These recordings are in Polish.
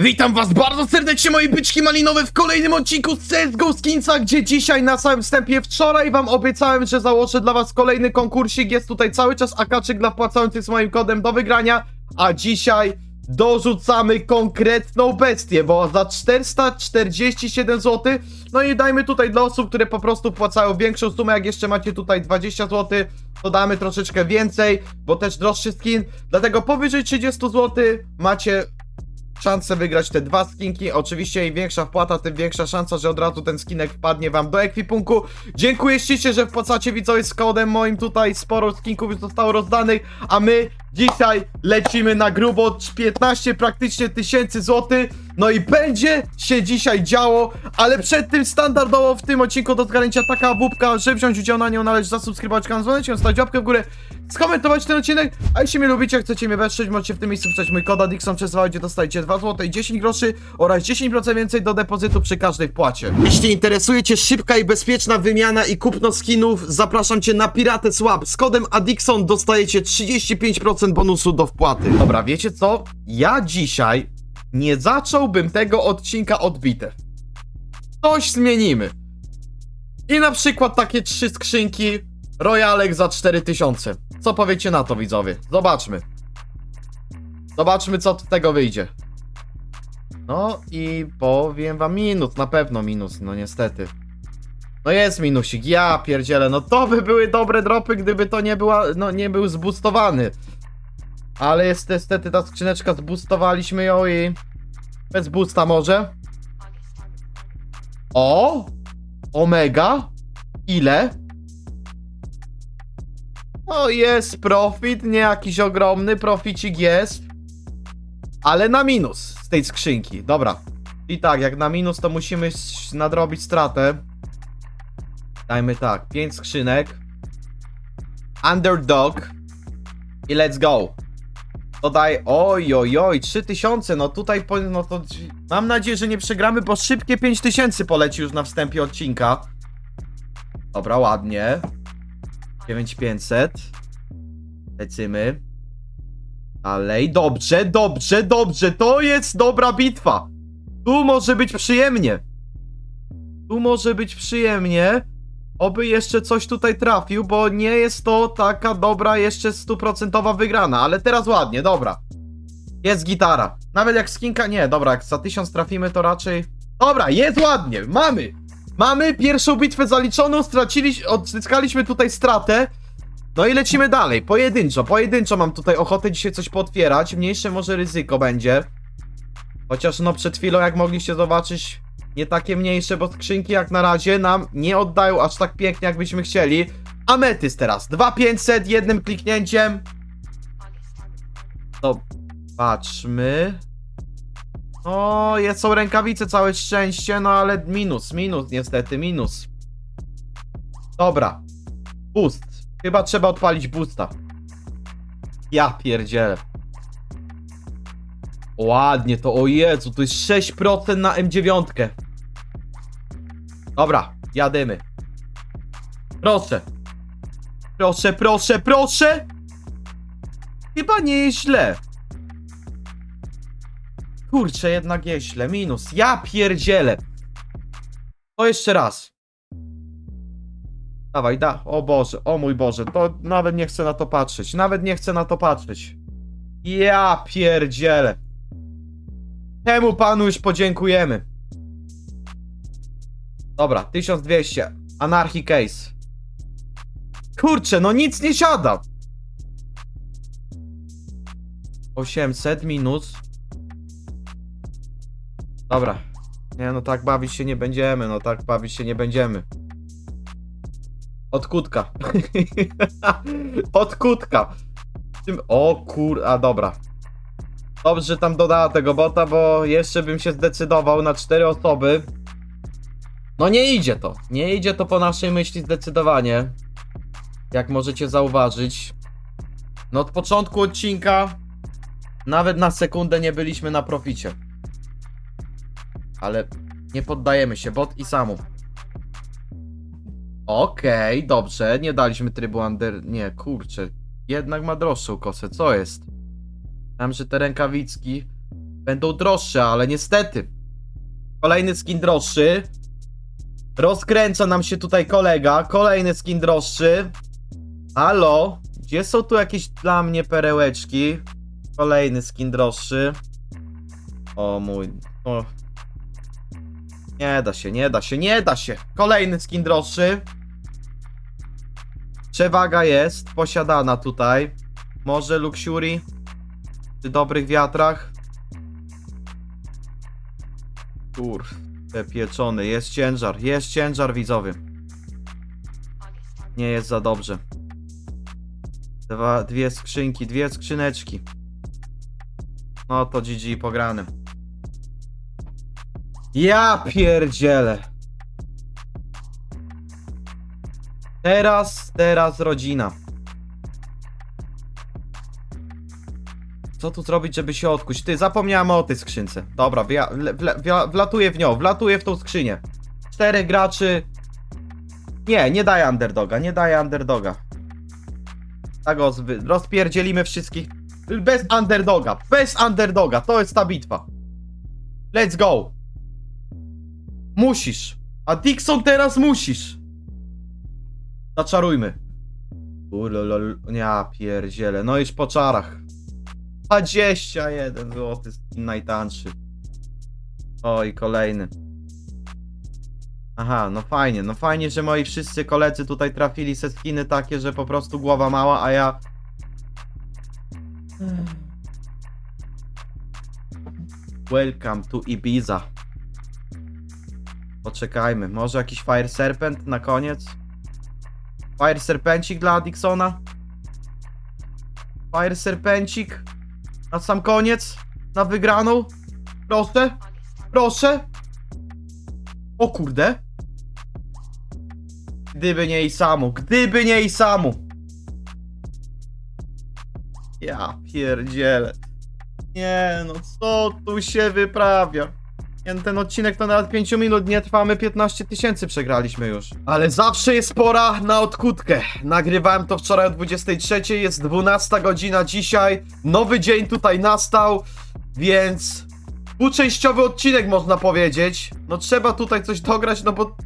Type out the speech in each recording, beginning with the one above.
Witam was bardzo serdecznie moi byczki malinowe w kolejnym odcinku z CSGO Skinsa, gdzie dzisiaj na samym wstępie wczoraj wam obiecałem, że założę dla was kolejny konkursik. Jest tutaj cały czas akaczyk dla wpłacających z moim kodem do wygrania, a dzisiaj dorzucamy konkretną bestię, bo za 447 zł, no i dajmy tutaj dla osób, które po prostu wpłacają większą sumę, jak jeszcze macie tutaj 20 zł, to damy troszeczkę więcej, bo też droższy skin, dlatego powyżej 30 zł macie szansę wygrać te dwa skinki. Oczywiście im większa wpłata, tym większa szansa, że od razu ten skinek wpadnie wam do ekwipunku. Dziękuję ślicznie, że wpłacacie widzowie z kodem moim tutaj. Sporo skinków już zostało rozdanych, a my dzisiaj lecimy na grubo 15 praktycznie tysięcy złotych. No i będzie się dzisiaj działo, ale przed tym standardowo w tym odcinku do zgarnięcia taka wupka, że wziąć udział na nią należy zasubskrybować kanał, zostawić łapkę w górę, skomentować ten odcinek, a jeśli mnie lubicie, chcecie mnie wesprzeć, możecie w tym miejscu wpisać mój kod Dixon przez gdzie dostajecie 2 zł i 10 groszy oraz 10% więcej do depozytu przy każdej wpłacie. Jeśli interesuje Cię szybka i bezpieczna wymiana i kupno skinów, zapraszam Cię na Pirates Swap. Z kodem Adixon dostajecie 35% bonusu do wpłaty. Dobra, wiecie co? Ja dzisiaj nie zacząłbym tego odcinka od bitew. Coś zmienimy. I na przykład takie trzy skrzynki Royalek za 4000. Co powiecie na to, widzowie? Zobaczmy. Zobaczmy, co z tego wyjdzie. No i powiem wam minus, na pewno minus, no niestety. No jest minusik, ja pierdzielę, no to by były dobre dropy, gdyby to nie była, no nie był zboostowany. Ale jest niestety ta skrzyneczka, zboostowaliśmy ją i... Bez boosta może. O! Omega? Ile? No jest profit, nie jakiś ogromny, proficik jest. Ale na minus z tej skrzynki, dobra. I tak, jak na minus to musimy nadrobić stratę. Dajmy tak, 5 skrzynek. Underdog. I let's go. Dodaj, oj, oj, oj, 3000, no tutaj, po, no to mam nadzieję, że nie przegramy, bo szybkie 5000 poleci już na wstępie odcinka. Dobra, ładnie. 9500. Lecimy. Dalej, dobrze, dobrze, dobrze, to jest dobra bitwa. Tu może być przyjemnie. Tu może być przyjemnie. Oby jeszcze coś tutaj trafił, bo nie jest to taka dobra jeszcze stuprocentowa wygrana, ale teraz ładnie, dobra. Jest gitara. Nawet jak skinka, nie, dobra, jak za 1000 trafimy to raczej... Dobra, jest ładnie, mamy! Mamy pierwszą bitwę zaliczoną, straciliśmy, odzyskaliśmy tutaj stratę. No i lecimy dalej, pojedynczo, pojedynczo mam tutaj ochotę dzisiaj coś potwierać, mniejsze może ryzyko będzie. Chociaż no przed chwilą jak mogliście zobaczyć, nie takie mniejsze, bo skrzynki jak na razie nam nie oddają aż tak pięknie jakbyśmy chcieli. Ametyst teraz, 2500 jednym kliknięciem. To patrzmy. O, jest, są rękawice, całe szczęście, no ale minus, minus, niestety, minus. Dobra. Boost. Chyba trzeba odpalić boosta. Ja pierdzielę. Ładnie to, o Jezu, to jest 6% na M9. Dobra, jadymy. Proszę. Proszę, proszę, proszę! Chyba nie jest źle. Kurczę, jednak jest źle. Minus. Ja pierdzielę. To jeszcze raz. Dawaj, da. O Boże, o mój Boże. To nawet nie chcę na to patrzeć. Nawet nie chcę na to patrzeć. Ja pierdzielę. Temu panu już podziękujemy. Dobra, 1200. Anarchy Case. Kurczę, no nic nie siada. 800 minus. Dobra. Nie, no tak bawić się nie będziemy, no tak bawić się nie będziemy. Od kutka. Od kutka. Tym... O kur... A dobra. Dobrze, że tam dodała tego bota, bo jeszcze bym się zdecydował na cztery osoby. No nie idzie to. Nie idzie to po naszej myśli zdecydowanie. Jak możecie zauważyć. No od początku odcinka nawet na sekundę nie byliśmy na proficie. Ale nie poddajemy się, bot i samu. Okej, dobrze, nie daliśmy trybu under... Nie, kurczę. Jednak ma droższą kosę, co jest? Tam, że te rękawicki będą droższe, ale niestety. Kolejny skin droższy. Rozkręca nam się tutaj kolega. Kolejny skin droższy. Halo? Gdzie są tu jakieś dla mnie perełeczki? Kolejny skin droższy. O mój. O. Nie da się, nie da się, nie da się. Kolejny skin droższy. Przewaga jest posiadana tutaj. Może Luxury przy dobrych wiatrach. Kur, pieczony, jest ciężar, jest ciężar widzowie. Nie jest za dobrze. Dwa, dwie skrzynki, dwie skrzyneczki. No to GG pograne. Ja pierdzielę. Teraz, teraz rodzina. Co tu zrobić, żeby się odkuć? Ty, zapomniałem o tej skrzynce. Dobra, wle, wle, wla, wlatuję w nią, wlatuję w tą skrzynię. Czterech graczy. Nie, nie daję underdoga, nie daję underdoga. Tak rozpierdzielimy wszystkich. Bez underdoga, bez underdoga, to jest ta bitwa. Let's go. Musisz. A Dixon teraz musisz. Zaczarujmy. Ulolol, ja pierdzielę, no już po czarach. 21 zł, skin najtańszy. Oj, kolejny. Aha, no fajnie, no fajnie, że moi wszyscy koledzy tutaj trafili se skiny takie, że po prostu głowa mała, a ja... Welcome to Ibiza. Poczekajmy, może jakiś Fire Serpent na koniec? Fire Serpencik dla Dixona? Fire Serpencik? Na sam koniec? Na wygraną? Proszę? Proszę? O kurde. Gdyby nie i samu, gdyby nie i samu. Ja pierdzielę. Nie no, co tu się wyprawia? Nie, no, Ten odcinek to nawet 5 minut nie trwamy, 15 tysięcy przegraliśmy już. Ale zawsze jest pora na odkutkę. Nagrywałem to wczoraj o 23, jest 12 godzina dzisiaj. Nowy dzień tutaj nastał, więc dwuczęściowy odcinek można powiedzieć. No trzeba tutaj coś dograć, no bo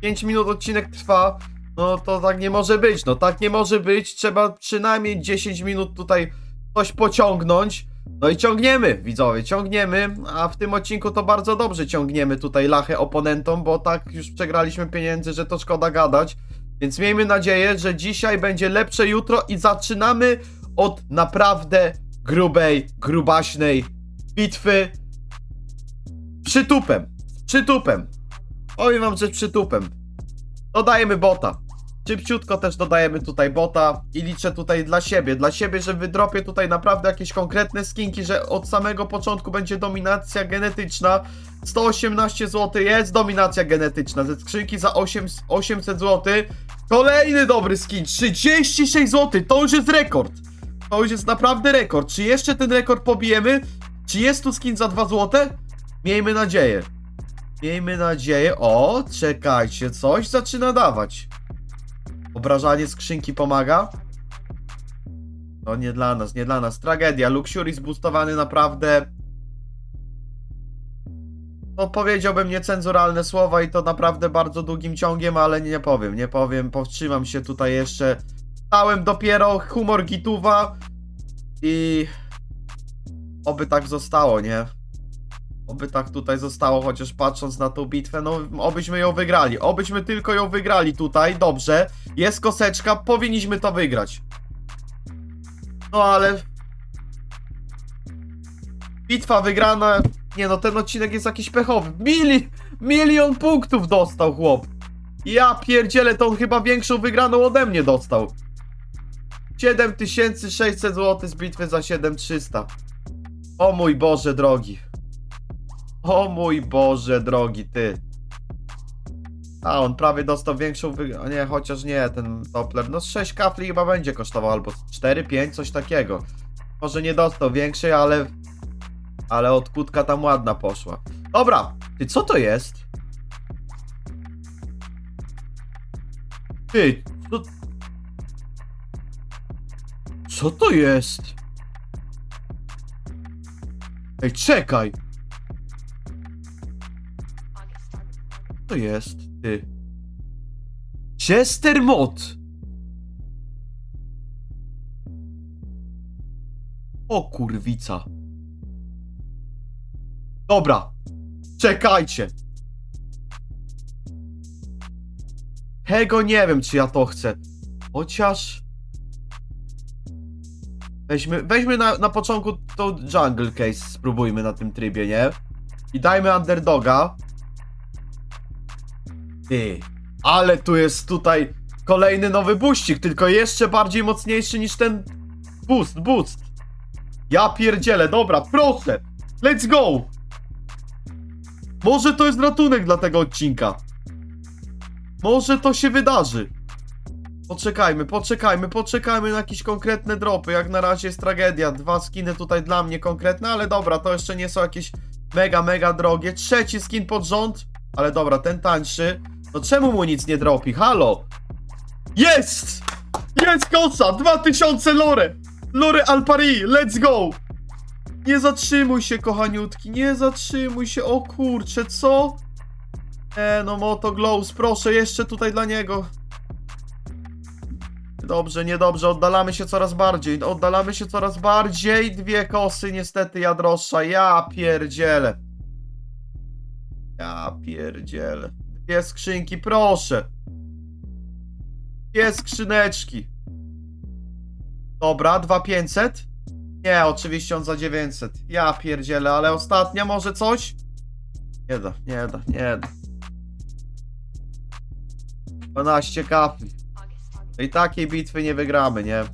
5 minut odcinek trwa. No to tak nie może być, no tak nie może być. Trzeba przynajmniej 10 minut tutaj coś pociągnąć. No i ciągniemy, widzowie, ciągniemy, a w tym odcinku to bardzo dobrze ciągniemy tutaj lachę oponentom, bo tak już przegraliśmy pieniędzy, że to szkoda gadać. Więc miejmy nadzieję, że dzisiaj będzie lepsze jutro i zaczynamy od naprawdę grubej, grubaśnej bitwy przytupem, przytupem. Powiem wam, że przytupem. Dodajemy bota. Szybciutko też dodajemy tutaj bota i liczę tutaj dla siebie, dla siebie, że wydropię tutaj naprawdę jakieś konkretne skinki, że od samego początku będzie dominacja genetyczna. 118 zł jest dominacja genetyczna, ze skrzynki za 8, 800 zł. Kolejny dobry skin, 36 zł, to już jest rekord. To już jest naprawdę rekord. Czy jeszcze ten rekord pobijemy? Czy jest tu skin za 2 zł? Miejmy nadzieję. Miejmy nadzieję. O, czekajcie, coś zaczyna dawać. Obrażanie skrzynki pomaga? No nie dla nas, nie dla nas. Tragedia. Luxury zboostowany naprawdę... No powiedziałbym niecenzuralne słowa i to naprawdę bardzo długim ciągiem, ale nie powiem, nie powiem. Powstrzymam się tutaj jeszcze. Stałem dopiero humor gituwa i... Oby tak zostało, nie? Oby tak tutaj zostało, chociaż patrząc na tą bitwę, no obyśmy ją wygrali. Obyśmy tylko ją wygrali tutaj, dobrze. Jest koseczka, powinniśmy to wygrać. No ale... Bitwa wygrana... Nie no, ten odcinek jest jakiś pechowy. Mili... Milion punktów dostał chłop. Ja pierdzielę, to on chyba większą wygraną ode mnie dostał. 7600 zł z bitwy za 7300. O mój Boże drogi. O mój Boże drogi, ty. A, on prawie dostał większą wy... Nie, chociaż nie, ten Doppler. No z 6 kafli chyba będzie kosztował, albo 4, 5, coś takiego. Może nie dostał większej, ale... Ale odkutka tam ładna poszła. Dobra, ty, co to jest? Ty, co... Co to jest? Ej, czekaj! To jest, ty. Chester Mod! O kurwica. Dobra. Czekajcie. Tego nie wiem, czy ja to chcę. Chociaż... Weźmy, weźmy na, na początku to Jungle Case, spróbujmy na tym trybie, nie? I dajmy Underdoga. Ty, ale tu jest tutaj kolejny nowy buścik, tylko jeszcze bardziej mocniejszy niż ten boost, boost. Ja pierdzielę, dobra, proszę. Let's go. Może to jest ratunek dla tego odcinka. Może to się wydarzy. Poczekajmy, poczekajmy, poczekajmy na jakieś konkretne dropy. Jak na razie jest tragedia. Dwa skiny tutaj dla mnie konkretne, ale dobra, to jeszcze nie są jakieś mega, mega drogie. Trzeci skin pod rząd, ale dobra, ten tańszy. No czemu mu nic nie dropi? Halo! Jest! Jest kosa! 2000 lore! Lore Alpari, let's go! Nie zatrzymuj się, kochaniutki, nie zatrzymuj się, o kurcze, co? E, no Moto Glows, proszę, jeszcze tutaj dla niego. Dobrze, niedobrze, oddalamy się coraz bardziej, oddalamy się coraz bardziej. Dwie kosy, niestety, ja droższa, ja pierdzielę. Ja pierdzielę. Dwie skrzynki, proszę. Dwie skrzyneczki. Dobra, 2500? Nie, oczywiście on za 900. Ja pierdzielę, ale ostatnia może coś? Nie da, nie da, nie da. 12 kafli. No I takiej bitwy nie wygramy, nie?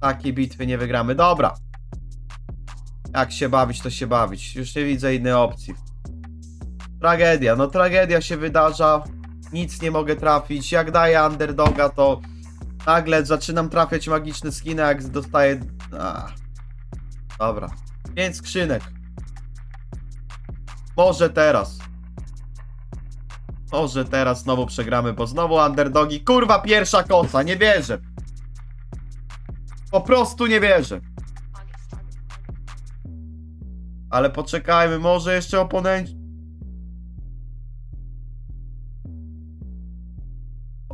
Takiej bitwy nie wygramy. Dobra. Jak się bawić, to się bawić. Już nie widzę innej opcji. Tragedia, no tragedia się wydarza. Nic nie mogę trafić. Jak daję underdoga, to nagle zaczynam trafiać magiczne skiny, jak dostaję... A. Dobra. Pięć skrzynek. Może teraz. Może teraz znowu przegramy, bo znowu underdogi. Kurwa, pierwsza kosa, nie wierzę. Po prostu nie wierzę. Ale poczekajmy, może jeszcze oponenci.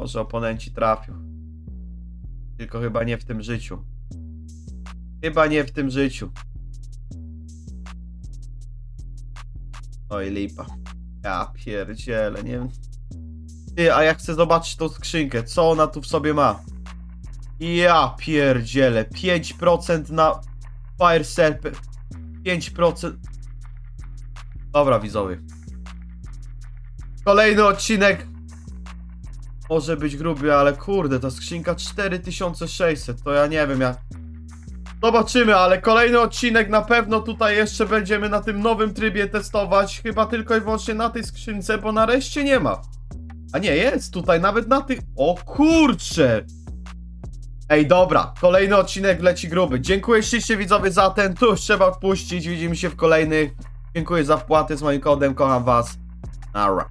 Może oponenci trafią. Tylko chyba nie w tym życiu. Chyba nie w tym życiu. Oj, lipa. Ja pierdzielę, nie wiem. Ty, a ja chcę zobaczyć tą skrzynkę. Co ona tu w sobie ma? Ja pierdzielę. 5% na Fire Serpent. 5%. Dobra, widzowie. Kolejny odcinek. Może być gruby, ale kurde, ta skrzynka 4600. To ja nie wiem, jak. Zobaczymy, ale kolejny odcinek na pewno tutaj jeszcze będziemy na tym nowym trybie testować. Chyba tylko i wyłącznie na tej skrzynce, bo na reszcie nie ma. A nie, jest tutaj, nawet na tych... O kurcze! Ej, dobra, kolejny odcinek leci gruby. Dziękuję ślicznie widzowie za ten, tu już trzeba odpuścić. Widzimy się w kolejnych. Dziękuję za wpłatę z moim kodem, kocham was. Nara.